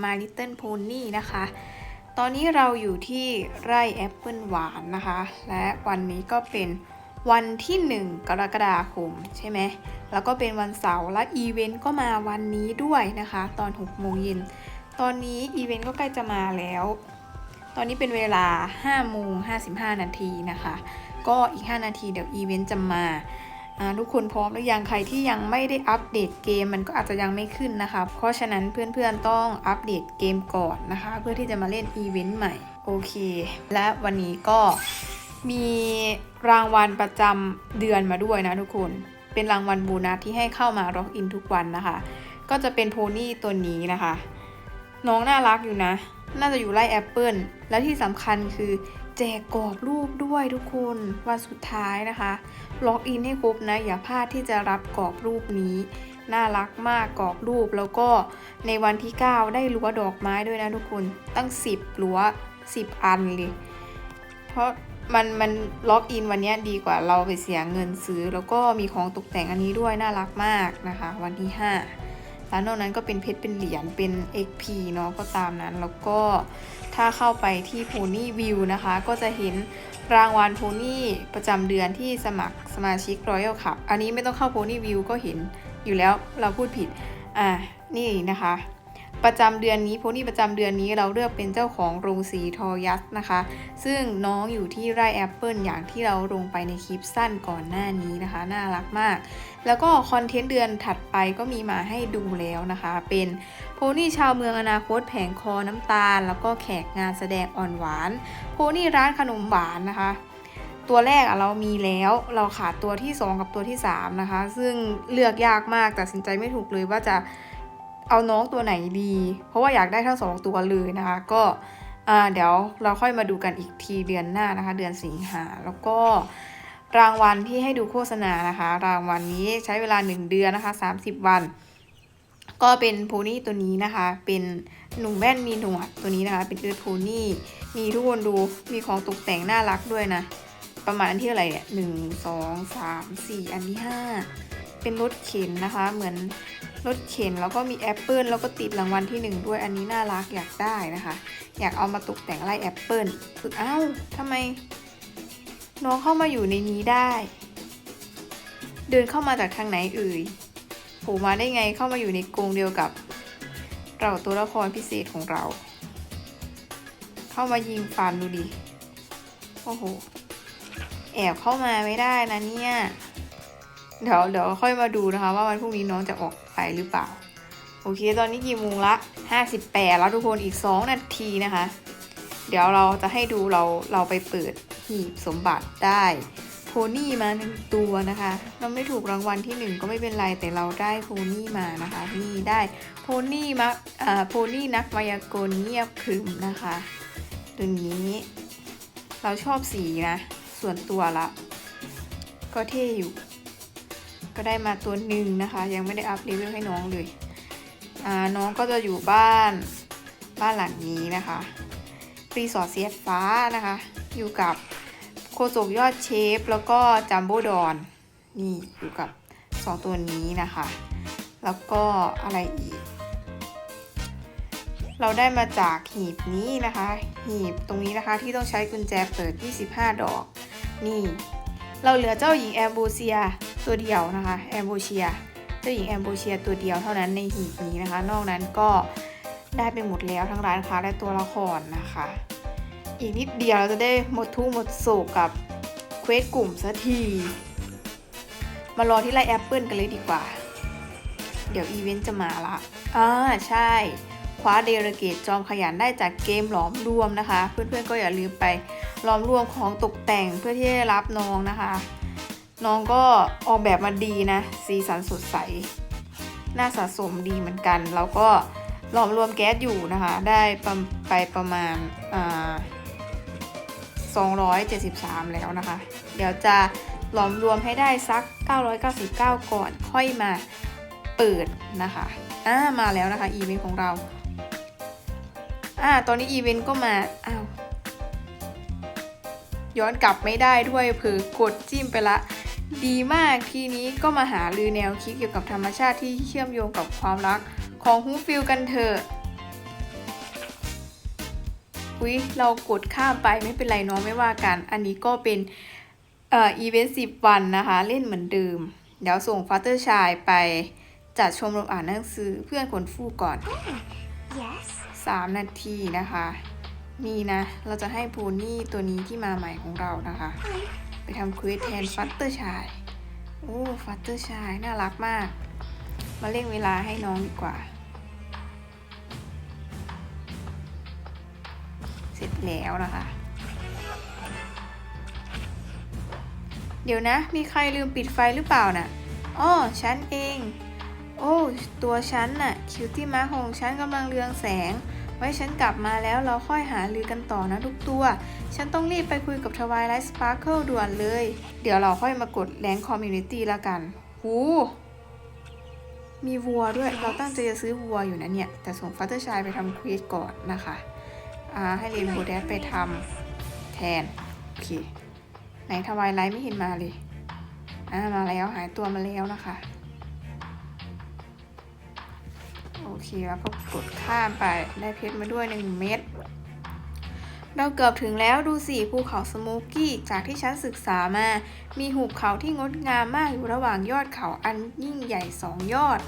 แล้วกับเกม My Little Pony นะคะ ตอนนี้เราอยู่ที่ไร่แอปเปิลหวานนะคะ และวันนี้ก็เป็นวันที่ 1 กรกฎาคมใช่ไหม แล้วก็เป็นวันเสาร์และอีเวนต์ก็มาวันนี้ด้วยนะคะ ตอน6โมงเย็น ตอนนี้อีเวนต์ก็ใกล้จะมาแล้ว ตอนนี้เป็นเวลา5โมง55 นาทีนะคะ ก็อีก 5 นาทีเดี๋ยวอีเวนต์จะมา ทุกคนพร้อมหรือยังใครที่ยังไม่ได้อัปเดตเกมมันก็อาจจะยังไม่ขึ้นนะคะ เพราะฉะนั้นเพื่อนๆต้องอัปเดตเกมก่อนนะคะ เพื่อที่จะมาเล่นอีเวนต์ใหม่โอเค และวันนี้ก็มีรางวัลประจำเดือนมาด้วยนะทุกคน เป็นรางวัลโบนัสที่ให้เข้ามาล็อกอินทุกวันนะคะ ก็จะเป็นโพนี่ตัวนี้นะคะ น้องน่ารักอยู่นะ น่าจะอยู่ไล่แอปเปิลและที่สำคัญคือ แจกกรอบรูปด้วยทุกคนวันสุดท้ายนะคะ ล็อกอินให้ครบนะ อย่าพลาดที่จะรับกรอบรูปนี้ น่ารักมากกรอบรูปแล้วก็ในวันที่ 9 ได้รั้วดอกไม้ด้วยนะทุกคนตั้ง 10รั้ว 10 อันเลย เพราะมันมันล็อกอินวันนี้ดีกว่าเราไปเสียเงินซื้อ แล้วก็มีของตกแต่งอันนี้ด้วยน่ารักมากนะคะ วันที่ 5แล้วนอกนั้นก็เป็นเพชรเป็นเหรียญเป็น XP เนาะก็ตามนั้นแล้วก็ ถ้าเข้าไปที่ Pony View นะคะ ก็จะเห็นรางวัล Pony ประจำเดือนที่สมัครสมาชิก Royal Club อันนี้ไม่ต้องเข้า Pony View ก็เห็นอยู่แล้วเราพูดผิด อะนี่นะคะ ประจำเดือนนี้โพนี่ประจำเดือนนี้เราเลือกเป็นเจ้าของโรงสีทอยัสนะคะ ซึ่งน้องอยู่ที่ไร่แอปเปิลอย่างที่เราลงไปในคลิปสั้นก่อนหน้านี้นะคะ น่ารักมาก แล้วก็คอนเทนต์เดือนถัดไปก็มีมาให้ดูแล้วนะคะ เป็น นี่ชาวเมืองอนาคตแผงคอน้ำตาล แล้วก็แขกงานแสดงอ่อนหวาน โพนี่ร้านขนมหวานนะคะ ตัวแรกอะเรามีแล้วเราขาดตัวที่ 2 กับตัวที่ 3 นะคะ ซึ่งเลือกยากมากตัดสินใจไม่ถูกเลยว่าจะเอาน้องตัวไหนดี เพราะว่าอยากได้ทั้งสองตัวเลยนะคะ ก็เดี๋ยวเราค่อยมาดูกันอีกทีเดือนหน้านะคะ เดือนสิงหาแล้วก็รางวัลที่ให้ดูโฆษณานะคะ รางวัลนี้ใช้เวลา 1 เดือนนะคะ 30 วัน ก็เป็นโพนี่ตัวนี้นะคะ เป็นหนุ่มแว่นมีหนวดตัวนี้นะคะ เป็นเอิร์ธโพนี่ มีทุกคนดูมีของตกแต่งน่ารักด้วยนะ ประมาณอันที่อะไรเนี่ยหนึ่งสองสามสี่อันที่ห้าเป็นรถเข็นนะคะ เหมือนรถเข็นแล้วก็มีแอปเปิลแล้วก็ติดรางวัลที่หนึ่งด้วยอันนี้น่ารักอยากได้นะคะ อยากเอามาตกแต่งไล่แอปเปิลออ้าวทำไม น้องเข้ามาอยู่ในนี้ได้ เดินเข้ามาจากทางไหนเอ่ย ผล่มาได้ไงเข้ามาอยู่ในกรงเดียวกับ เราตัวละครพิเศษของเรา เข้ามายิงฟันดูดิ โอ้โห แอบเข้ามาไม่ได้นะเนี่ย เดี๋ยวเดี๋ยวค่อยมาดูนะคะ ว่าวันพรุ่งนี้น้องจะออกไปหรือเปล่า โอเค ตอนนี้กี่โมงละ58แล้วทุกคนอีก2นาทีนะคะ เดี๋ยวเราจะให้ดูเราเราไปเปิดหีบสมบัติได้ โพนี่มาหนึ่งตัวนะคะ เราไม่ถูกรางวัลที่หนึ่งก็ไม่เป็นไรแต่เราได้โพนี่มานะคะนี่ได้โพนี่มาอ่าโพนี่นักมายากลเงียบขรึมนะคะตัวนี้ เราชอบสีนะส่วนตัวละ ก็เท่อยู่ ก็ได้มาตัวหนึ่งนะคะ ยังไม่ได้อัพเลเวลให้น้องเลยอ่าน้องก็จะอยู่บ้านบ้านหลังนี้นะคะรีสอร์ทเซียฟ้านะคะ อยู่กับ โคโซกยอดเชฟ แล้วก็จัมโบดอน นี่อยู่กับสองตัวนี้นะคะ แล้วก็อะไรอีก เราได้มาจากหีบนี้นะคะ หีบตรงนี้นะคะที่ต้องใช้กุญแจเปิด 25 ดอก นี่ เราเหลือเจ้าหญิงแอมโบเซียตัวเดียวนะคะ แอมโบเชีย เจ้าหญิงแอมโบเชียตัวเดียวเท่านั้นในหีบนี้นะคะ นอกนั้นก็ได้ไปหมดแล้วทั้งร้านค้าและตัวละครนะคะ อีกนิดเดียวเราจะได้หมดทุกหมดโศกกับเควสกลุ่มสักที มารอที่ไลน์แอปเปิลกันเลยดีกว่า เดี๋ยวอีเวนต์จะมาละอ่าใช่ คว้าเดรเกตจอมขยันได้จากเกมหลอมรวมนะคะ เพื่อนๆก็อย่าลืมไปหลอมรวมของตกแต่งเพื่อที่จะรับน้องนะคะ น้องก็ออกแบบมาดีนะ สีสันสดใส น่าสะสมดีเหมือนกัน แล้วก็หลอมรวมแก๊สอยู่นะคะ ได้ไปประมาณอ่า 273 แล้วนะคะ เดี๋ยวจะหลอมรวมให้ได้สัก 999 ก่อนค่อยมาเปิดนะคะอ่ามาแล้วนะคะอีเวนต์ของเราอ่าตอนนี้อีเวนต์ก็มาอ้าวย้อนกลับไม่ได้ด้วยเผือกดจิ้มไปละ ดีมากทีนี้ก็มาหาลือแนวคิดเกี่ยวกับธรรมชาติที่เชื่อมโยงกับความรักของฮูฟิลกันเถอะ อุ๊ยเรากดข้ามไปไม่เป็นไรเน้องไม่ว่ากัน อันนี้ก็เป็นเอ่ออีเวนต์สิบวันนะคะ เล่นเหมือนเดิม เดี๋ยวส่งฟัตเตอร์ชายไปจัดชมรมอ่านหนังสือเพื่อนคนฟู่ก่อน Yes. 3 นาทีนะคะ นี่นะ เราจะให้พูนี่ตัวนี้ที่มาใหม่ของเรานะคะ ไปทำควิสแทนฟัตเตอร์ชาย โอ้ ฟัตเตอร์ชาย น่ารักมาก มาเร่งเวลาให้น้องดีกว่า ร็จแล้วนะคะ เดี๋ยวนะ มีใครลืมปิดไฟหรือเปล่าน่ะอ้อฉันเอง โอ้ตัวฉันน่ะคิวตี้มาของฉันกำลังเรืองแสง ไว้ฉันกลับมาแล้วเราค่อยหาลือกันต่อนะทุกตัว ฉันต้องรีบไปคุยกับทวายไลท์สปาร์เคิลด่วนเลย เดี๋ยวเราค่อยมากดแรงคอมมูนิตี้ละกัน หูมีวัวด้วย เราตั้งใจจะซื้อวัวอยู่นะเนี่ย แต่ส่งฟัตเตอร์ชายไปทำควีสก่อนนะคะ ให้เรนโบว์แดดไปทำแทน โอเค ไหนทวายไลท์ไม่เห็นมาเลยอ่ามาแล้วหายตัวมาแล้วนะคะ โอเคแล้วก็กดข้ามไปได้เพชรมาด้วยหนึ่งเม็ด เราเกือบถึงแล้วดูสิภูเขาสโมกกี้จากที่ฉันศึกษามา มีหุบเขาที่งดงามมากอยู่ระหว่างยอดเขาอันยิ่งใหญ่สองยอด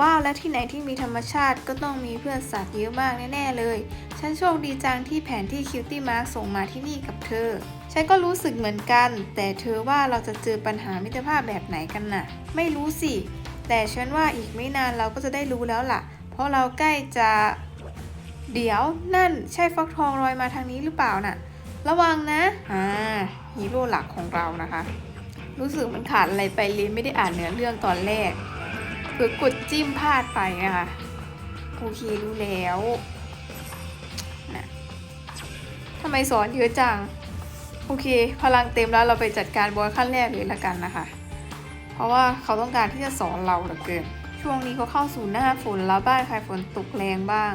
ว้าวและที่ไหนที่มีธรรมชาติก็ต้องมีเพื่อนสัตว์เยอะมากแน่ๆเลย ฉันโชคดีจังที่แผนที่คิวตี้มาร์ส่งมาที่นี่กับเธอ ฉันก็รู้สึกเหมือนกัน แต่เธอว่าเราจะเจอปัญหามิตรภาพแบบไหนกันน่ะ ไม่รู้สิ แต่ฉันว่าอีกไม่นานเราก็จะได้รู้แล้วล่ะ เพราะเราใกล้จะ เดี๋ยวนั่นใช่ฟักทองลอยมาทางนี้หรือเปล่าน่ะ ระวังนะอ่าฮีโร่หลักของเรานะคะ รู้สึกมันขาดอะไรไปเลยไม่ได้อ่านเนื้อเรื่องตอนแรกเผื่อกดจิ้มพลาดไปนะคะโอเครู้แล้วนะทำไมสอนเยอะจัง โอเค พลังเต็มแล้วเราไปจัดการบอสขั้นแรกเลยละกันนะคะ เพราะว่าเขาต้องการที่จะสอนเราเหลือเกิน ช่วงนี้ก็เข้าสู่หน้าฝนแล้วบ้านใครฝนตกแรงบ้าง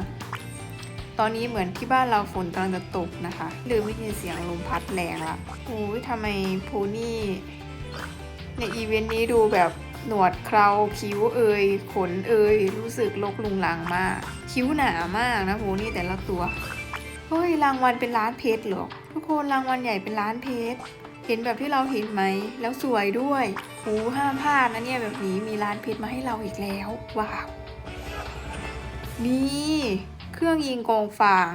ตอนนี้เหมือนที่บ้านเราฝนกำลังจะตกนะคะหรือไม่ยินเสียงลมพัดแรงละโอ้ยทำไมโพนี่ ในอีเวนต์นี้ดูแบบหนวดเคราคิ้วเอยขนเอยรู้สึกลกลุงลังมาก คิ้วหนามากนะโพนี่แต่ละตัวเฮ้ยรางวัลเป็นล้านเพชรเหรอทุกคนรางวัลใหญ่เป็นล้านเพชรเห็นแบบที่เราเห็นไหม แล้วสวยด้วยโอ้ห้ามพลาดนะเนี่ยแบบนี้มีล้านเพชรมาให้เราอีกแล้ว ว้าว นี่ เครื่องยิงกองฟาง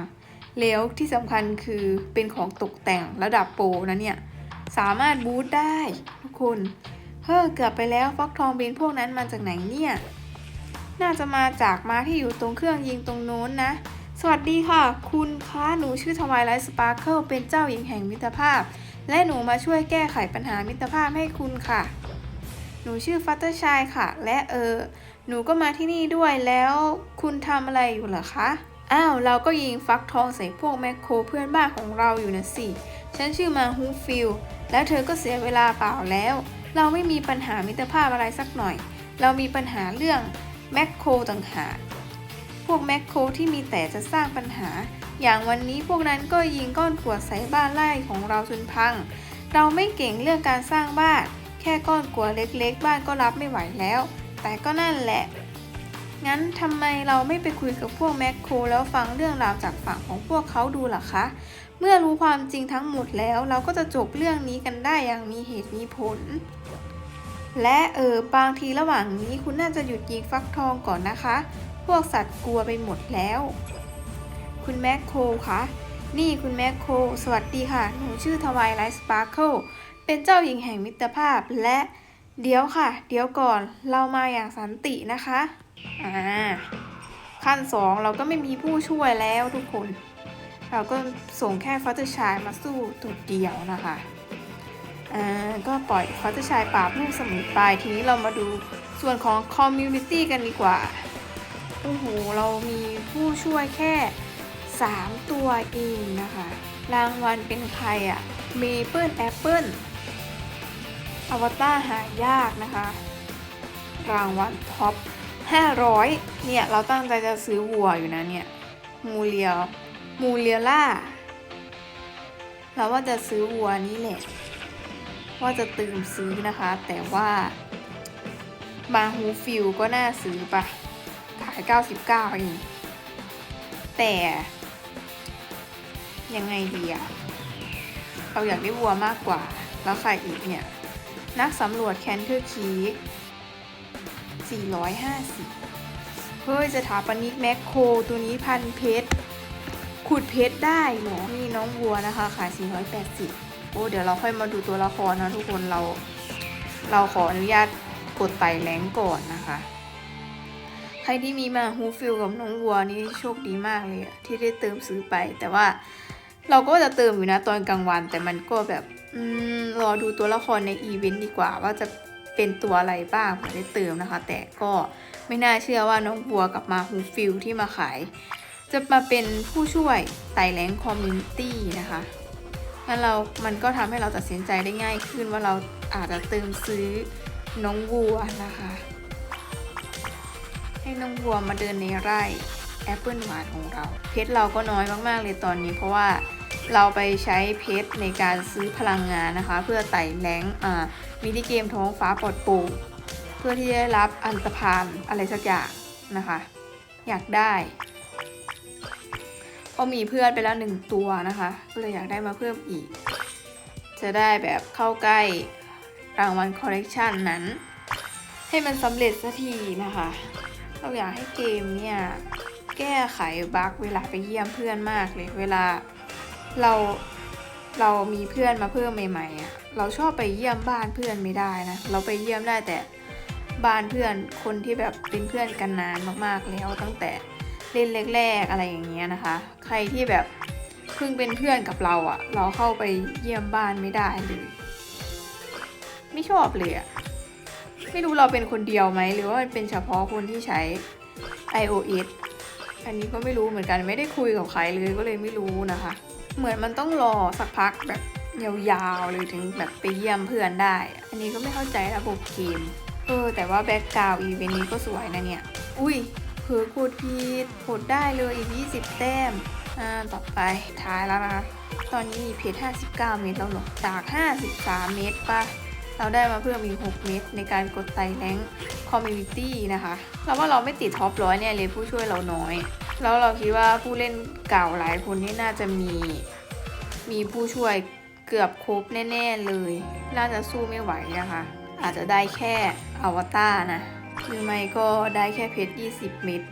แล้วที่สำคัญคือเป็นของตกแต่งระดับโปรนะเนี่ย สามารถบูตได้ทุกคนเฮ้อเกือบไปแล้วฟักทองเบนพวกนั้นมาจากไหนเนี่ยน่าจะมาจากม้าที่อยู่ตรงเครื่องยิงตรงโน้นนะ สวัสดีค่ะ คุณคะหนูชื่อทวายไลท์สปาร์เคิลเป็นเจ้าหญิงแห่งมิตรภาพ และหนูมาช่วยแก้ไขปัญหามิตรภาพให้คุณค่ะ หนูชื่อฟัตเตอร์ชายค่ะ และเออ หนูก็มาที่นี่ด้วยแล้วคุณทำอะไรอยู่เหรอคะ อ้าว เราก็ยิงฟักทองใส่พวกแมคโครเพื่อนบ้านของเราอยู่นะสิ ฉันชื่อมาฮูฟิล แล้วเธอก็เสียเวลาเปล่าแล้ว เราไม่มีปัญหามิตรภาพอะไรสักหน่อย เรามีปัญหาเรื่องแมคโครต่างหาก พวกแมคโครที่มีแต่จะสร้างปัญหา อย่างวันนี้พวกนั้นก็ยิงก้อนกวดใส่บ้านไร่ของเราจนพัง เราไม่เก่งเรื่องการสร้างบ้าน แค่ก้อนกรวเล็กๆ บ้านก็รับไม่ไหวแล้ว แต่ก็นั่นแหละ งั้นทำไมเราไม่ไปคุยกับพวกแมคโครแล้วฟังเรื่องราวจากฝั่งของพวกเขาดูล่ะคะ เมื่อรู้ความจริงทั้งหมดแล้ว เราก็จะจบเรื่องนี้กันได้อย่างมีเหตุมีผล และเออบางทีระหว่างนี้คุณน่าจะหยุดยิงฟักทองก่อนนะคะ พวกสัตว์กลัวไปหมดแล้ว คุณแมคโครคะ นี่คุณแมคโค สวัสดีค่ะ หนูชื่อทวายไลท์สปาร์เคิลเป็นเจ้าหญิงแห่งมิตรภาพและเดี๋ยวค่ะ เดี๋ยวก่อนเรามาอย่างสันตินะคะ อ่า ขั้นสองเราก็ไม่มีผู้ช่วยแล้วทุกคน เราก็ส่งแค่ฟัตเตอร์ชายมาสู้ตัวเดียวนะคะอ่าก็ปล่อยฟัตเตอร์ชายปราบลูกสมุนไปทีนี้เรามาดูส่วนของคอมมูนิตี้กันดีกว่า โอ้โห เรามีผู้ช่วยแค่ 3 ตัวเองนะคะ รางวัลเป็นใครอะเมเปิลแอปเปิลอวตารหายากนะคะ รางวัลท็อป 500 เนี่ย เราตั้งใจจะซื้อวัวอยู่นะเนี่ย มูเลียมูเลียล่า เราว่าจะซื้อวัวนี้แหละ ว่าจะเติมซื้อนะคะ แต่ว่ามาฮูฟิลก็น่าซื้อปะขาย 99 เอง แต่ ยังไงดีอะเราอยากได้วัวมากกว่า แล้วใครอีกเนี่ย นักสำรวจแคนเทอร์คี450 เฮ้ยสถาปนิกแมคโครตัวนี้พันเพชร ขุดเพชรได้หรอนี่น้องวัวนะคะขาย 480 โอ้เดี๋ยวเราค่อยมาดูตัวละครนะทุกคนเรา เราขออนุญาตกดไต่แรงก่อนนะคะ ใครที่มีมาฮูฟิลกับน้องวัวนี่โชคดีมากเลยอะที่ได้เติมซื้อไปแต่ว่า เราก็จะเติมอยู่นะตอนกลางวัน แต่มันก็แบบอืมรอดูตัวละครในอีเวนต์ดีกว่า ว่าจะเป็นตัวอะไรบ้างถึงได้เติมนะคะ แต่ก็ไม่น่าเชื่อว่าน้องวัวกับมาฮูฟิลที่มาขาย จะมาเป็นผู้ช่วยไต่แรงคอมมูนิตี้นะคะงั้นเรา มันก็ทำให้เราตัดสินใจได้ง่ายขึ้นว่าเราอาจจะเติมซื้อน้องวัวนะคะ ให้น้องวัวมาเดินในไร่แอปเปิลหวานของเรา เพชรเราก็น้อยมากๆเลยตอนนี้เพราะว่า เราไปใช้เพชรในการซื้อพลังงานนะคะ เพื่อไต่แรงมินิเกมท้องฟ้าปลอดปร่งเพื่อที่จะได้รับอันตรพานอะไรสักอย่างนะคะ อยากได้เพราะมีเพื่อนไปแล้วหนึ่งตัวนะคะ ก็เลยอยากได้มาเพิ่มอีก จะได้แบบเข้าใกล้รางวัลคอลเลกชันนั้น ให้มันสำเร็จสักทีนะคะ เราอยากให้เกมเนี่ย แก้ไขบั๊กเวลาไปเยี่ยมเพื่อนมากเลยเวลา เราเรามีเพื่อนมาเพิ่มใหม่ๆอะเราชอบไปเยี่ยมบ้านเพื่อนไม่ได้นะเราไปเยี่ยมได้แต่บ้านเพื่อนคนที่แบบเป็นเพื่อนกันนานมากๆแล้วตั้งแต่เล่นแรกๆอะไรอย่างเงี้ยนะคะ ใครที่แบบเพิ่งเป็นเพื่อนกับเราอะ เราเข้าไปเยี่ยมบ้านไม่ได้เลย ไม่ชอบเลยอะไม่รู้เราเป็นคนเดียวไหมหรือว่ามันเป็นเฉพาะคนที่ใช้ iOS อันนี้ก็ไม่รู้เหมือนกันไม่ได้คุยกับใครเลยก็เลยไม่รู้นะคะ เหมือนมันต้องรอสักพักแบบยาวๆเลยถึงแบบไปเยี่ยมเพื่อนได้ อันนี้ก็ไม่เข้าใจระบบเกม เออ แต่ว่าแบ็กกราวอีเวนต์นี้ก็สวยนะเนี่ย อุ้ยเผือกดพีดกดได้เลยอีก 20 แต้ม อ่า ต่อไปท้ายแล้วนะคะ ตอนนี้เพจ59 เมตรแล้วหรอจาก 53 เมตรปะ เราได้มาเพิ่มอีก 6 เมตรในการกดไต่แรงคอมมูนิตี้นะคะเราว่าเราไม่ติดท็อปร้อยเนี่ยเลยผู้ช่วยเราน้อย แล้วเราคิดว่าผู้เล่นเก่าหลายคนนี่น่าจะมี มีผู้ช่วยเกือบครบแน่ ๆเลย น่าจะสู้ไม่ไหวนะคะ อาจจะได้แค่อวตารนะหรือไม่ก็ได้แค่เพชร 20 เม็ด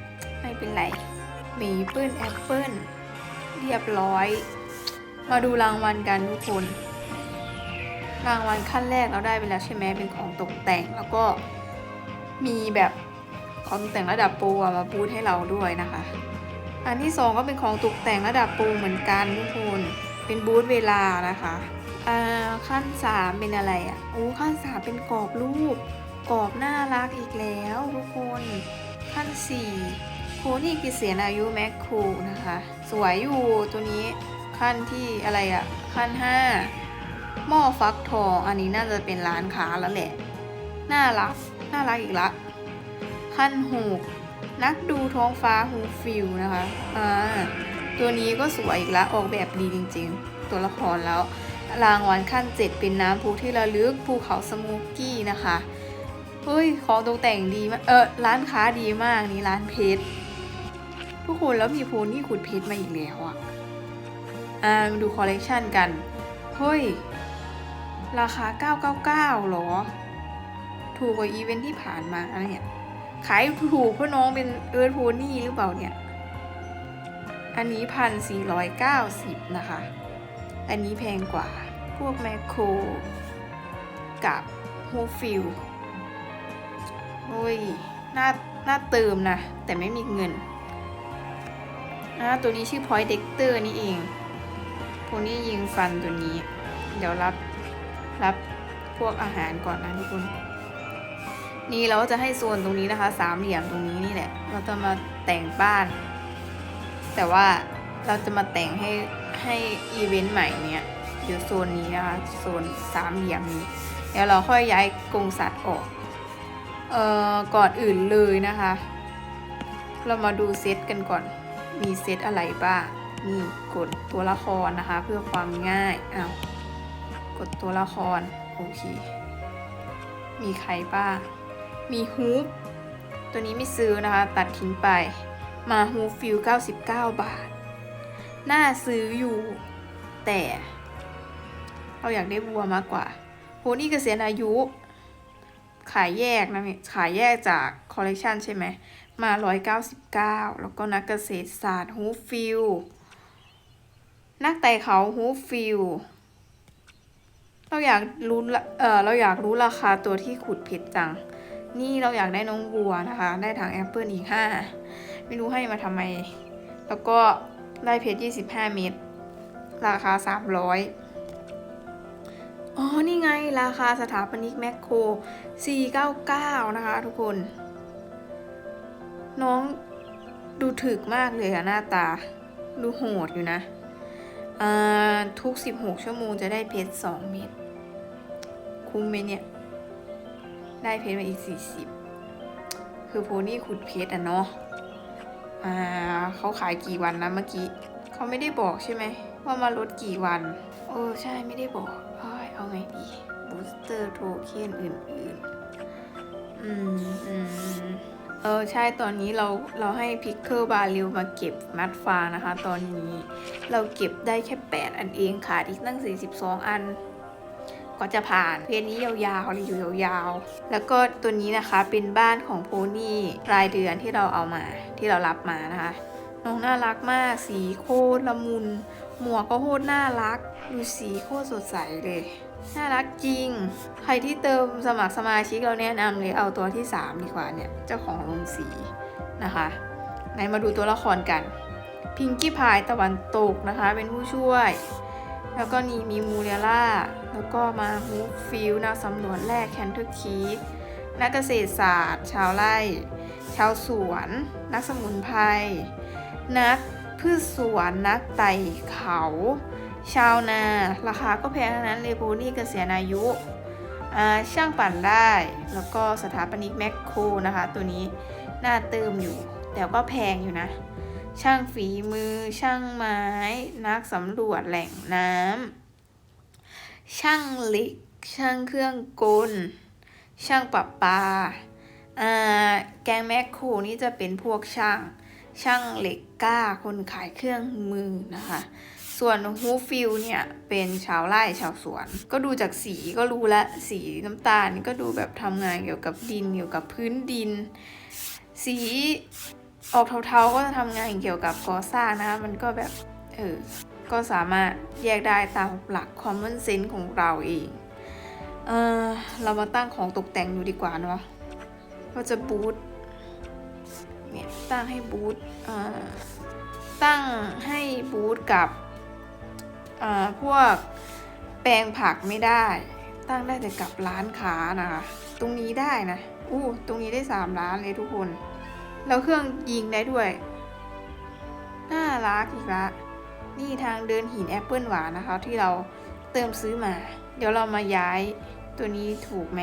ไม่เป็นไรมีปิ้ลแอปเปิ้ลเรียบร้อย มาดูรางวัลกันทุกคน รางวัลขั้นแรกเราได้ไปแล้วใช่ไหมเป็นของตกแต่งแล้วก็มีแบบของตกแต่งระดับโปรมาบูทให้เราด้วยนะคะ อันที่สองก็เป็นของตกแต่งระดับโปรเหมือนกันทุกคนเป็นบูทเวลานะคะขั้นสามเป็นอะไรอะโอ้ขั้นสามเป็นกรอบรูปกรอบน่ารักอีกแล้วทุกคนขั้นสี่โคนี่กิเสียนอายุแมคโครนะคะ สวยอยู่ตัวนี้ขั้นที่อะไรอะ ขั้นห้า หม้อฟักทอง อันนี้น่าจะเป็นร้านค้าแล้วแหละ น่ารัก น่ารักอีกละขั้นหกนักดูท้องฟ้าฮูฟิลนะคะ อ่า ตัวนี้ก็สวยอีกละ ออกแบบดีจริงๆ ตัวละครแล้ว รางวัลขั้นเจ็ดเป็นน้ำพุที่ระลึกภูเขาสมูกี้นะคะ เฮ้ย ของตกแต่งดีมาก เออ ร้านค้าดีมากนี่ร้านเพชร ทุกคนแล้วมีโพนี่ขุดเพชรมาอีกแล้วอะอ่ามาดูคอลเลกชันกัน เฮ้ย ราคา 999หรอ ถูกกว่าอีเวนท์ที่ผ่านมาเนี่ย ขายถูกเพราะน้องเป็นเอิร์ธโพนี่หรือเปล่าเนี่ย อันนี้พันสี่ร้อยเก้าสิบนะคะ อันนี้แพงกว่า พวกแมคโครกับโฮฟิลโอ้ย น่า น่าเติมนะ แต่ไม่มีเงินอ่าตัวนี้ชื่อพอยเด็กเตอร์นี่เองโพนี่ยิงฟันตัวนี้ เดี๋ยวรับ รับพวกอาหารก่อนนะทุกคน นี่เราก็จะให้โซนตรงนี้นะคะ สามเหลี่ยมตรงนี้นี่แหละ เราจะมาแต่งบ้าน แต่ว่าเราจะมาแต่งให้ให้อีเวนต์ใหม่เนี่ยอยู่โซนนี้นะคะ โซนสามเหลี่ยมนี้ เดี๋ยวเราค่อยย้ายกรงสัตว์ออก เอ่อ ก่อนอื่นเลยนะคะ เรามาดูเซตกันก่อน มีเซตอะไรบ้าง นี่กดตัวละครนะคะ เพื่อความง่าย อ้าว กดตัวละคร โอเค มีใครบ้าง มีฮูปตัวนี้ไม่ซื้อนะคะ ตัดทิ้งไป มาฮูปฟิล99 บาท น่าซื้ออยู่ แต่เราอยากได้บัวมากกว่าโพนี่เกษียณอายุ ขายแยกนะเนี่ยขายแยกจากคอลเลกชันใช่ไหม มา 199 แล้วก็นักเกษตรศาสตร์ฮูฟิลนักไต่เขาฮูฟิล เราอยากรู้ละเออเราอยากรู้ราคาตัวที่ขุดเพชรจัง นี่เราอยากได้น้องบัวนะคะ ได้ถังแอปเปิลอีก5ไม่รู้ให้มาทำไม แล้วก็ได้เพชร25เม็ดราคา300อ๋อ นี่ไงราคาสถาปนิกแมคโคร 499 นะคะทุกคน น้องดูถึกมากเลยอะหน้าตา ดูโหดอยู่นะ ทุก 16 ชั่วโมงจะได้เพชร2เม็ด คุ้มไหมเนี่ย ได้เพชรมาอีก 40 คือโพนี่ขุดเพชรอะเนาะเขาขายกี่วันนะเมื่อกี้ เขาไม่ได้บอกใช่ไหม ว่ามาลดกี่วัน เออใช่ไม่ได้บอกเอ้ยเอาไงดี บูสเตอร์โทเค็นอื่นๆ อืมอืม ออใช่ตอนนี้เราเราให้พิกเกอร์บาริวมาเก็บมัดฟานะคะ ตอนนี้เราเก็บได้แค่ 8 อันเองขาดอีกตั้ง 42 อัน ก็จะผ่านเพจนี้ยาวๆเลยอยู่ยาวๆ แล้วก็ตัวนี้นะคะเป็นบ้านของโพนี่รายเดือนที่เราเอามาที่เรารับมานะคะ น้องน่ารักมากสีโคตรละมุน หมวกก็โคตรน่ารัก ดูสีโคตรสดใสเลย น่ารักจริง ใครที่เติมสมัครสมาชิกเราแนะนำเลยเอาตัวที่ 3 ดีกว่าเนี่ย เจ้าของโรงสีนะคะไหนมาดูตัวละครกัน พิงกี้พายตะวันตกนะคะ เป็นผู้ช่วย แล้วก็นี่มีมูเรล่า แล้วก็มาฮูฟฟิลนักสำรวจแร่แคนเทอร์คีนักเกษตรศาสตร์ ชาวไร่ ชาวสวน นักสมุนไพร นักพืชสวน นักไต่เขา ชาวนา ราคาก็แพงทั้งนั้นเลยโพนี่เกษียณอายุช่างปั่นได้ แล้วก็สถาปนิกแมคโครนะคะ ตัวนี้น่าเติมอยู่ แต่ก็แพงอยู่นะ ช่างฝีมือ ช่างไม้ นักสำรวจแหล่งน้ำ ช่างเหล็กช่างเครื่องกล ช่างปรับปาอ่าแกงแมคโครนี่จะเป็นพวกช่าง ช่างเหล็กกล้า คนขายเครื่องมือนะคะ ส่วนฮูฟิลเนี่ยเป็นชาวไร่ชาวสวน ก็ดูจากสีก็รู้ละสีน้ำตาลนี่ก็ดูแบบทำงานเกี่ยวกับดินเกี่ยวกับพื้นดิน สีออกเทาๆก็จะทำงานเกี่ยวกับก่อสร้างนะคะมันก็แบบเออก็สามารถแยกได้ตามหลัก common sense ของเราเองเออเรามาตั้งของตกแต่งดูดีกว่าเนาะก็จะบูทเนี่ยตั้งให้บูทเออตั้งให้บูทกับ พวกแปลงผักไม่ได้ ตั้งได้แต่กับร้านค้านะคะ ตรงนี้ได้นะอู้ตรงนี้ได้ 3 ล้านเลยทุกคน แล้วเครื่องยิงได้ด้วย น่ารักอีกละ นี่ทางเดินหินแอปเปิลหวานนะคะ ที่เราเติมซื้อมา เดี๋ยวเรามาย้ายตัวนี้ถูกไหม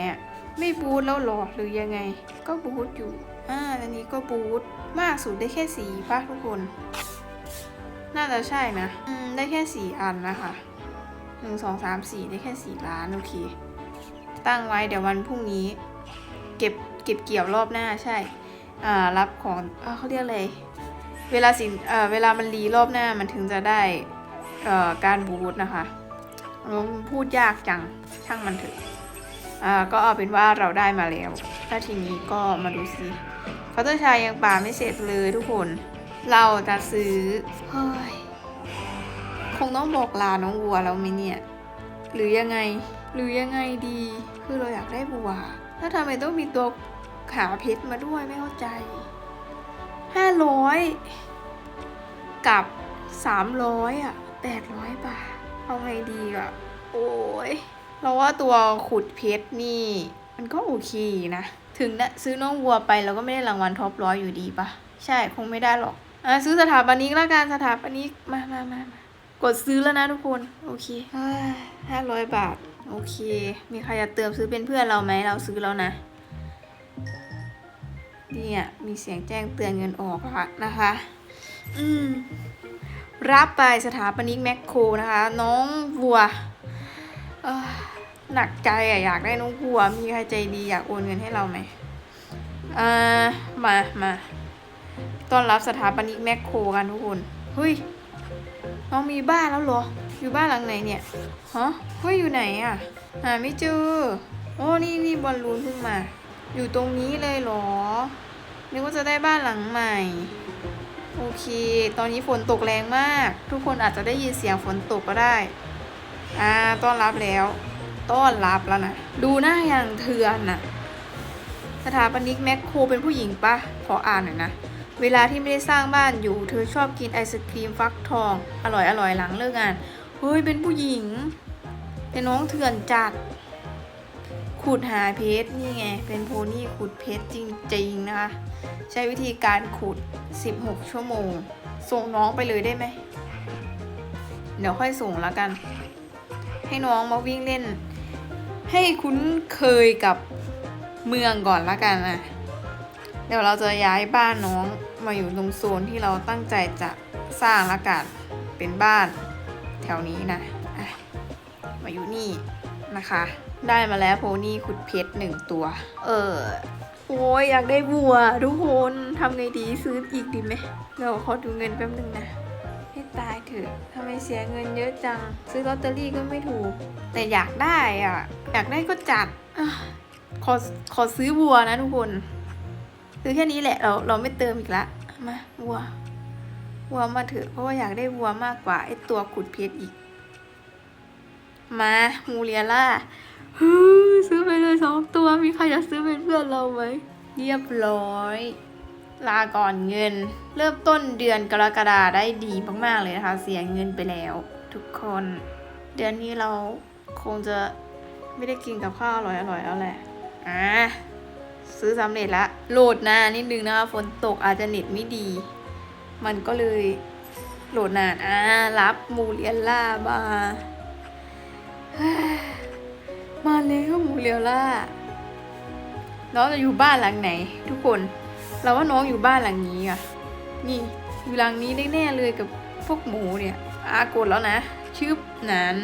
ไม่บูทแล้วหรอหรือยังไง ก็บูทอยู่ อ่าอันนี้ก็บูทมากสุดได้แค่สีป่ะทุกคน น่าจะใช่นะอืมได้แค่สี่อันนะคะหนึ่งสองสามสี่ได้แค่สี่ล้านโอเค ตั้งไว้เดี๋ยววันพรุ่งนี้ เก็บเก็บเกี่ยวรอบหน้าใช่อ่ารับของเอ่อเขาเรียกอะไรเวลาสินเอ่อเวลามันรีรอบหน้ามันถึงจะได้เอ่อการบูทนะคะพูดยากจังช่างมันเถอะอ่าก็เอาเป็นว่าเราได้มาแล้วถ้าทีนี้ก็มาดูซิฟัตเตอร์ชายยังป่าไม่เสร็จเลยทุกคน เราจะซื้อ เฮ้ย คงต้องบอกลาน้องวัวแล้วไหมเนี่ย หรือยังไง หรือยังไงดี คือเราอยากได้บัว แล้วทำไมต้องมีตัวขาเพชรมาด้วยไม่เข้าใจ ห้าร้อยกับสามร้อยอะแปดร้อยบาท เอาไงดีอะ โอ้ย เราว่าตัวขุดเพชรนี่ มันก็โอเคนะ ถึงนะซื้อน้องวัวไปเราก็ไม่ได้รางวัลท็อปร้อยอยู่ดีปะใช่ คงไม่ได้หรอก อะซื้อสถาปนิกแล้วกันสถาปนิกมามามามากดซื้อแล้วนะทุกคน โอเคห้าร้อยบาท โอเค มีใครจะเติมซื้อเป็นเพื่อนเราไหมเราซื้อแล้วนะเนี่ยมีเสียงแจ้งเตือนเงินออกละนะคะ อืม รับไปสถาปนิกแมคโครนะคะ น้องวัวหนักใจอะอยากได้น้องวัว มีใครใจดีอยากโอนเงินให้เราไหมอ่ามามา ต้อนรับสถาปนิกแมคโครกันทุกคนเฮ้ยน้องมีบ้านแล้วเหรอ อยู่บ้านหลังไหนเนี่ยฮะเฮ้ยอยู่ไหนอะหาไม่เจอ โอ้นี่นี่บอลลูนเพิ่งมา อยู่ตรงนี้เลยเหรอนึกว่าจะได้บ้านหลังใหม่โอเค ตอนนี้ฝนตกแรงมาก ทุกคนอาจจะได้ยินเสียงฝนตกก็ได้ อ่า ต้อนรับแล้ว ต้อนรับแล้วนะ ดูหน้าอย่างเถื่อนน่ะสถาปนิกแมคโครเป็นผู้หญิงปะขออ่านหน่อยนะ เวลาที่ไม่ได้สร้างบ้านอยู่ เธอชอบกินไอศครีมฟักทอง อร่อยอร่อยหลังเลิกงาน เฮ้ย เป็นผู้หญิง แต่น้องเถื่อนจัด ขุดหาเพชรนี่ไง เป็นโพนี่ขุดเพชรจริงๆนะคะ ใช้วิธีการขุด 16 ชั่วโมง ส่งน้องไปเลยได้ไหม เดี๋ยวค่อยส่งแล้วกัน ให้น้องมาวิ่งเล่น ให้คุ้นเคยกับเมืองก่อนละกันนะเดี๋ยวเราจะย้ายบ้านน้อง มาอยู่ตรงโซนที่เราตั้งใจจะสร้างละกันเป็นบ้านแถวนี้นะมาอยู่นี่นะคะ ได้มาแล้วโพนี่ขุดเพชรหนึ่งตัว เออโอ้ยอยากได้บัวทุกคนทำไงดีซื้ออีกดีไหมเดี๋ยวขอดูเงินแป๊บนึงนะให้ตายเถอะทำไมเสียเงินเยอะจัง ซื้อลอตเตอรี่ก็ไม่ถูก แต่อยากได้อะ อยากได้ก็จัดอขอขอซื้อวัวนะทุกคน ซื้อแค่นี้แหละเราเราไม่เติมอีกละมาวัววัวมาเถอะเพราะว่าอยากได้วัวมากกว่าไอตัวขุดเพชรอีก มามูเรียล่าฮึซื้อไปเลยสองตัวมีใครจะซื้อเป็นเพื่อนเราไหมเรียบร้อย ลาก่อนเงิน เริ่มต้นเดือนกรกฎาได้ดีมากๆเลยนะคะ เสียเงินไปแล้ว ทุกคน เดือนนี้เราคงจะไม่ได้กินกับข้าวอร่อยๆแล้วแหละอะ ซื้อสำเร็จละโหลดนานนิดนึงนะคะฝนตกอาจจะเน็ตไม่ดี มันก็เลยโหลดนานอะรับมูเรียล่ามามาแล้วมูเรียล่าน้องจะอยู่บ้านหลังไหน ทุกคน เราว่าน้องอยู่บ้านหลังนี้อะ นี่อยู่หลังนี้แน่ๆเลยกับพวกหมูเนี่ยอากดแล้วนะ ชืบนั้น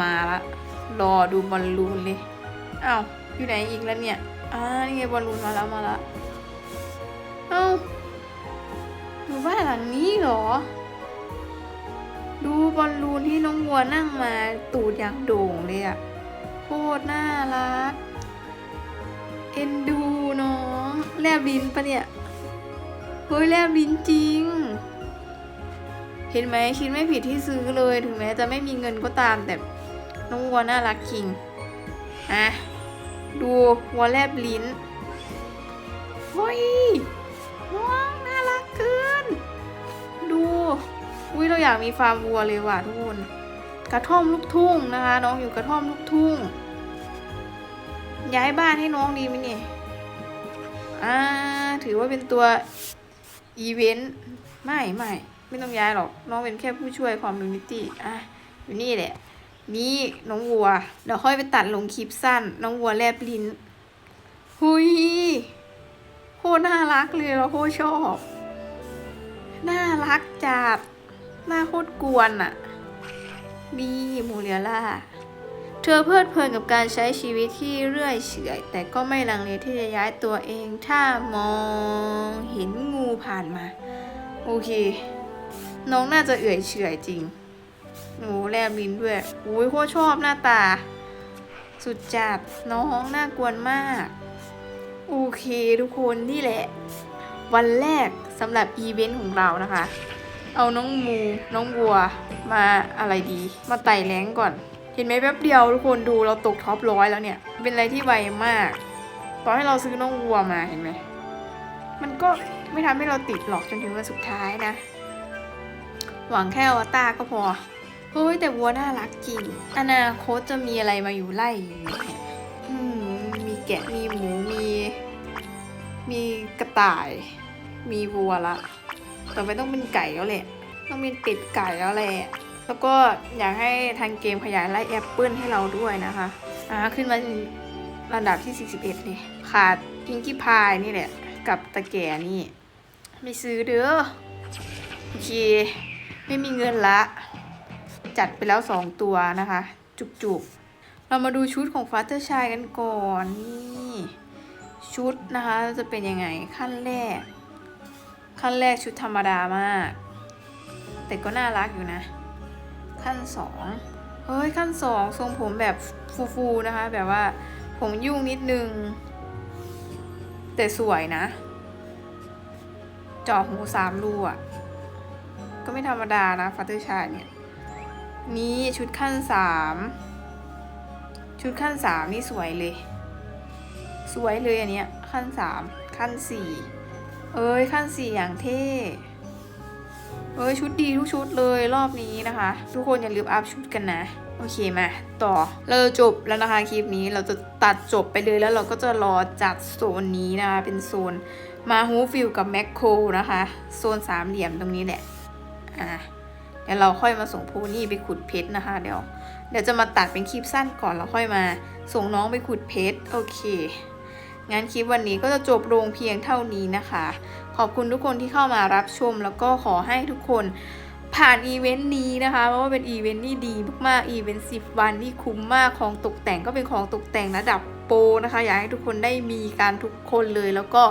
มาละ รอดูบอลลูนเลยอ้าวอยู่ไหนอีกแล้วเนี่ย อ่านี่ไงบอลลูนมาแล้วมาละเอ้าอยู่บ้านหลังนี้เหรอ ดูบอลลูนที่น้องวัวนั่งมาตูดอย่างโด่งเลยอะโคตรน่ารัก เอ็นดูน้องแลบลิ้นปะเนี่ยเฮ้ยแลบลิ้นจริง เห็นไหมคิดไม่ผิดที่ซื้อเลยถึงแม้จะไม่มีเงินก็ตามแต่น้องวัวน่ารักจริงอะ ดูวัวแลบลิ้นเฮ้ยน้องน่ารักเกิน ดู อุ้ยเราอยากมีฟาร์มวัวเลยว่ะทุกคน กระท่อมลูกทุ่งนะคะ น้องอยู่กระท่อมลูกทุ่ง ย้ายบ้านให้น้องดีไหมเนี่ยอ่าถือว่าเป็นตัวอีเวนต์ไม่ไม่ไม่ต้องย้ายหรอก น้องเป็นแค่ผู้ช่วยคอมมูนิตี้อะอยู่นี่แหละ นี่น้องวัว เดี๋ยวค่อยไปตัดลงคลิปสั้น น้องวัวแลบลิ้น หุยโคตรน่ารักเลยเราโคตรชอบ น่ารักจัดหน้าโคตรกวนอะดีโมเรียล่า เธอเพลิดเพลินกับการใช้ชีวิตที่เรื่อยเฉอย แต่ก็ไม่ลังเลที่จะย้ายตัวเอง ถ้ามองเห็นงูผ่านมา โอเค น้องน่าจะเอื่อยเฉอยจริง โอ้แลบลิ้นด้วยโอ้ยโคตรชอบหน้าตา สุดจัดน้องน่ากวนมาก โอเคทุกคนนี่แหละ วันแรกสำหรับอีเวนต์ของเรานะคะ เอาน้องมูน้องวัวมาอะไรดี มาไต่แรงก่อน เห็นไหมแป๊บเดียวทุกคนดูเราตกท็อปร้อยแล้วเนี่ย เป็นอะไรที่ไวมากตอนให้เราซื้อน้องวัวมาเห็นไหมมันก็ไม่ทำให้เราติดหรอกจนถึงวันสุดท้ายนะ หวังแค่อวตารก็พอ เฮ้ยแต่วัวน่ารักจริง อนาคตจะมีอะไรมาอยู่ไล่อยู่เนี่ยมมีแกะมีหมูมี มีกระต่าย มีวัวละต่อไปต้องเป็นไก่แล้วแหละ ต้องเป็นเป็ดไก่แล้วแหละ แล้วก็อยากให้ทางเกมขยายไล่แอปเปิลให้เราด้วยนะคะอ่าขึ้นมาระดับที่ 41เลยขาดพิงกี้พายนี่แหละ กับตะแก่นี่ ไม่ซื้อเด้อ โอเค ไม่มีเงินละ จัดไปแล้วสองตัวนะคะ จุกๆ เรามาดูชุดของฟาเตอร์ชายกันก่อนนี่ชุดนะคะจะเป็นยังไงขั้นแรก ขั้นแรกชุดธรรมดามาก แต่ก็น่ารักอยู่นะ ขั้นสองเฮ้ยขั้นสองทรงผมแบบฟูๆนะคะ แบบว่าผมยุ่งนิดนึง แต่สวยนะจาะหูสามรูอะก็ไม่ธรรมดานะฟัตเตอร์ชายเนี่ย นี่ชุดขั้นสามชุดขั้นสามนี่สวยเลย สวยเลยอันเนี้ยขั้นสามขั้นสี่เอ้ยขั้นสี่อย่างเท่เอ้ยชุดดีทุกชุดเลยรอบนี้นะคะ ทุกคนอย่าลืมอัพชุดกันนะ โอเคมาต่อเราจบแล้วนะคะคลิปนี้เราจะตัดจบไปเลยแล้วเราก็จะรอจัดโซนนี้นะคะเป็นโซนมาฮูฟิลกับแมคโครนะคะ โซนสามเหลี่ยมตรงนี้แหละอะ ดี๋ยวเราค่อยมาส่งโพนี่ไปขุดเพชรนะคะ เดี๋ยว เดี๋ยวจะมาตัดเป็นคลิปสั้นก่อนแล้วค่อยมาส่งน้องไปขุดเพชรโอเคงั้นคลิปวันนี้ก็จะจบลงเพียงเท่านี้นะคะ ขอบคุณทุกคนที่เข้ามารับชม แล้วก็ขอให้ทุกคนผ่านอีเวนต์นี้นะคะ เพราะว่าเป็นอีเวนต์ที่ดีมากๆ อีเวนต์สิบวันที่คุ้มมาก ของตกแต่งก็เป็นของตกแต่งระดับโปรนะคะ อยากให้ทุกคนได้มีการทุกคนเลย แล้วก็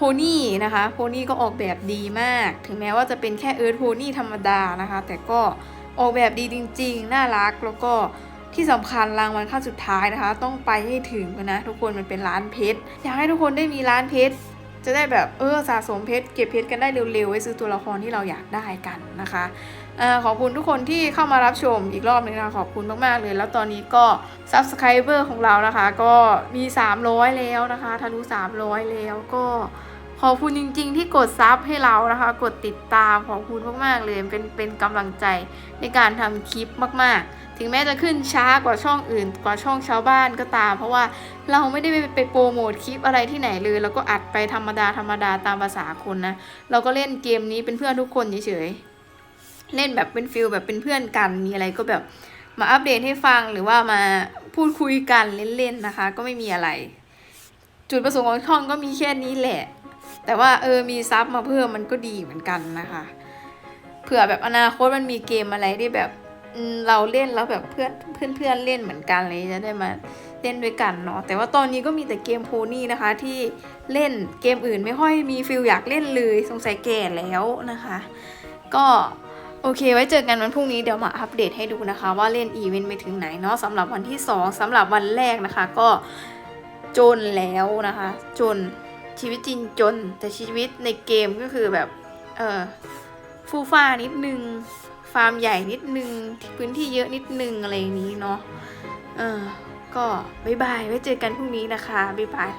พนี่นะคะโพนี่ก็ออกแบบดีมาก ถึงแม้ว่าจะเป็นแค่เอิร์ธโพนี่ธรรมดานะคะ แต่ก็ออกแบบดีจริง ๆ น่ารักแล้วก็ที่สำคัญรางวัลขั้นสุดท้ายนะคะ ต้องไปให้ถึงนะ ทุกคนมันเป็นร้านเพชรอยากให้ทุกคนได้มีร้านเพชรจะได้แบบเออสะสมเพชรเก็บเพชรกันได้เร็วๆไว้ซื้อตัวละครที่เราอยากได้กันนะคะออขอบคุณทุกคนที่เข้ามารับชมอีกรอบหนึงนะคะขอบคุณมากๆเลย แล้วตอนนี้ก็ Subscriber ของเรานะคะ ก็มี 300 แล้วนะคะทะลุ300 แล้วก็ ขอบคุณจริง ๆ ที่กดซับให้เรานะคะ กดติดตามขอบคุณมากๆเลยเป็นเป็นกำลังใจในการทำคลิปมากๆ ถึงแม้จะขึ้นช้ากว่าช่องอื่น กว่าช่องชาวบ้านก็ตาม เพราะว่าเราไม่ได้ไปโปรโมทคลิปอะไรที่ไหนเลยเราก็อัดไปธรรมดาธรรมดาตามภาษาคนนะเราก็เล่นเกมนี้เป็นเพื่อนทุกคนเฉยๆเล่นแบบเป็นฟิลแบบเป็นเพื่อนกันมีอะไรก็แบบมาอัปเดตให้ฟังหรือว่ามาพูดคุยกันเล่นๆนะคะ ก็ไม่มีอะไร จุดประสงค์ของช่องก็มีแค่นี้แหละ แต่ว่าเออมีซับมาเพิ่มมันก็ดีเหมือนกันนะคะ เผื่อแบบอนาคตมันมีเกมอะไรที่แบบเราเล่นแล้วแบบเพื่อนเพื่อนเพื่อนเล่นเหมือนกันเลยจะได้มาเล่นด้วยกันเนาะแต่ว่าตอนนี้ก็มีแต่เกมโพนี่นะคะที่เล่นเกมอื่นไม่ค่อยมีฟิลอยากเล่นเลยสงสัยแก่แล้วนะคะ ก็โอเค ไว้เจอกันวันพรุ่งนี้เดี๋ยวมาอัปเดตให้ดูนะคะ ว่าเล่นอีเวนต์ไปถึงไหนเนาะสำหรับวันที่ 2สำหรับวันแรกนะคะ ก็จนแล้วนะคะ จน ชีวิตจริงจน แต่ชีวิตในเกมก็คือแบบเออฟูฟ้านิดนึง ฟาร์มใหญ่นิดนึง พื้นที่เยอะนิดนึง อะไรอย่างนี้เนาะเออก็บ๊ายบาย ไว้เจอกันพรุ่งนี้นะคะ บ๊ายบาย